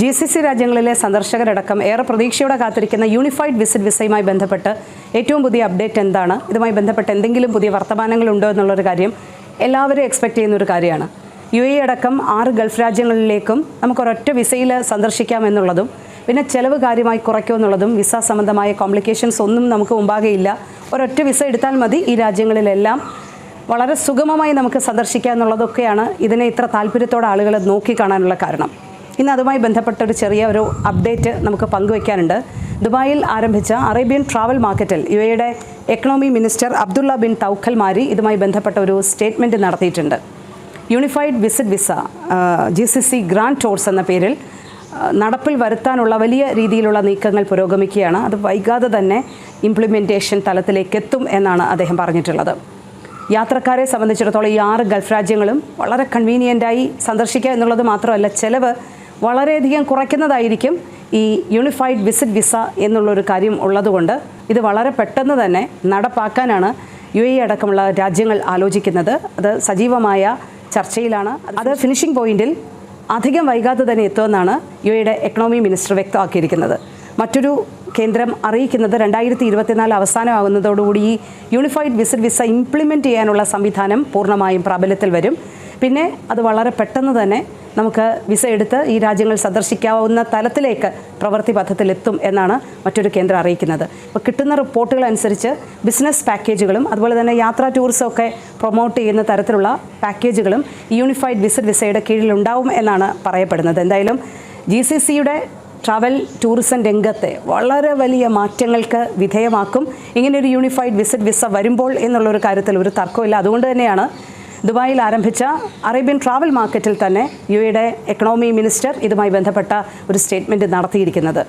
G C C രാജ്യങ്ങളിലെ സന്ദർശകരടക്കം ഏറെ പ്രതീക്ഷയോടെ കാത്തിരിക്കുന്ന യൂണിഫൈഡ് വിസിറ്റ് വിസയുമായി ബന്ധപ്പെട്ട് ഏറ്റവും പുതിയ അപ്ഡേറ്റ് എന്താണ്? ഇതുമായി ബന്ധപ്പെട്ട് എന്തെങ്കിലും പുതിയ വർത്തമാനങ്ങൾ വർത്തമാനങ്ങളുണ്ടോ എന്നുള്ളൊരു കാര്യം എല്ലാവരും എക്സ്പെക്ട് ചെയ്യുന്ന ഒരു കാര്യമാണ്. യു എ അടക്കം ആറ് ഗൾഫ് രാജ്യങ്ങളിലേക്കും നമുക്ക് ഒരൊറ്റ വിസയിൽ സന്ദർശിക്കാമെന്നുള്ളതും പിന്നെ ചെലവ് കാര്യമായി കുറയ്ക്കുമെന്നുള്ളതും വിസ സംബന്ധമായ കോംപ്ലിക്കേഷൻസ് ഒന്നും നമുക്ക് മുമ്പാകെയില്ല ഒരൊറ്റ വിസ എടുത്താൽ മതി ഈ രാജ്യങ്ങളിലെല്ലാം. വളരെ സുഗമമായി നമുക്ക് സന്ദർശിക്കുക എന്നുള്ളതൊക്കെയാണ് ഇതിനെ ഇത്ര താല്പര്യത്തോടെ ആളുകൾ നോക്കിക്കാണാനുള്ള കാരണം. ഇന്ന് അതുമായി ബന്ധപ്പെട്ട ഒരു ചെറിയ ഒരു അപ്ഡേറ്റ് നമുക്ക് പങ്കുവയ്ക്കാനുണ്ട്. ദുബായിൽ ആരംഭിച്ച അറേബ്യൻ ട്രാവൽ മാർക്കറ്റിൽ യു എയുടെ economy minister Abdullah bin Touq Al Marri ഇതുമായി ബന്ധപ്പെട്ട ഒരു സ്റ്റേറ്റ്മെന്റ് നടത്തിയിട്ടുണ്ട്. Unified visit visa G C C grand tours എന്ന പേരിൽ നടപ്പിൽ വരുത്താനുള്ള വലിയ രീതിയിലുള്ള നീക്കങ്ങൾ പുരോഗമിക്കുകയാണ്. അത് വൈകാതെ തന്നെ ഇംപ്ലിമെന്റേഷൻ തലത്തിലേക്ക് എത്തും എന്നാണ് അദ്ദേഹം പറഞ്ഞിട്ടുള്ളത്. യാത്രക്കാരെ സംബന്ധിച്ചിടത്തോളം ഈ ആറ് ഗൾഫ് രാജ്യങ്ങളും വളരെ കൺവീനിയന്റായി സന്ദർശിക്കുക എന്നുള്ളത് മാത്രമല്ല ചെലവ് വളരെയധികം കുറയ്ക്കുന്നതായിരിക്കും ഈ യൂണിഫൈഡ് വിസിറ്റ് വിസ എന്നുള്ളൊരു കാര്യം ഉള്ളതുകൊണ്ട് ഇത് വളരെ പെട്ടെന്ന് തന്നെ നടപ്പാക്കാനാണ് യു എ അടക്കമുള്ള രാജ്യങ്ങൾ ആലോചിക്കുന്നത്. അത് സജീവമായ ചർച്ചയിലാണ്. അത് ഫിനിഷിംഗ് പോയിന്റിൽ അധികം വൈകാതെ തന്നെ എത്തുമെന്നാണ് യു എയുടെ എക്കണോമി മിനിസ്റ്റർ വ്യക്തമാക്കിയിരിക്കുന്നത്. മറ്റൊരു കേന്ദ്രം അറിയിക്കുന്നത് രണ്ടായിരത്തി ഇരുപത്തിനാല് അവസാനമാകുന്നതോടുകൂടി ഈ യൂണിഫൈഡ് വിസിറ്റ് വിസ ഇംപ്ലിമെന്റ് ചെയ്യാനുള്ള സംവിധാനം പൂർണമായും പ്രാബല്യത്തിൽ വരും. പിന്നെ അത് വളരെ പെട്ടെന്ന് തന്നെ നമുക്ക് വിസ എടുത്ത് ഈ രാജ്യങ്ങൾ സന്ദർശിക്കാവുന്ന തലത്തിലേക്ക് പ്രവൃത്തി പഥത്തിലെത്തും എന്നാണ് മറ്റൊരു കേന്ദ്രം അറിയിക്കുന്നത്. അപ്പോൾ കിട്ടുന്ന റിപ്പോർട്ടുകൾ അനുസരിച്ച് ബിസിനസ് പാക്കേജുകളും അതുപോലെ തന്നെ യാത്രാ ടൂറിസം ഒക്കെ പ്രൊമോട്ട് ചെയ്യുന്ന തരത്തിലുള്ള പാക്കേജുകളും യൂണിഫൈഡ് വിസിറ്റ് വിസയുടെ കീഴിലുണ്ടാവും എന്നാണ് പറയപ്പെടുന്നത്. എന്തായാലും ജി സി സിയുടെ ട്രാവൽ ടൂറിസം രംഗത്തെ വളരെ വലിയ മാറ്റങ്ങൾക്ക് വിധേയമാക്കും. ഇങ്ങനെയൊരു യൂണിഫൈഡ് വിസിറ്റ് വിസ വരുമ്പോൾ എന്നുള്ളൊരു കാര്യത്തിൽ ഒരു തർക്കമില്ല അതുകൊണ്ട് തന്നെയാണ് ദുബായിൽ ആരംഭിച്ച അറേബ്യൻ ട്രാവൽ മാർക്കറ്റിൽ തന്നെ യു എയുടെ എക്കണോമി മിനിസ്റ്റർ ഇതുമായി ബന്ധപ്പെട്ട ഒരു സ്റ്റേറ്റ്മെന്റ് നടത്തിയിരിക്കുന്നത്.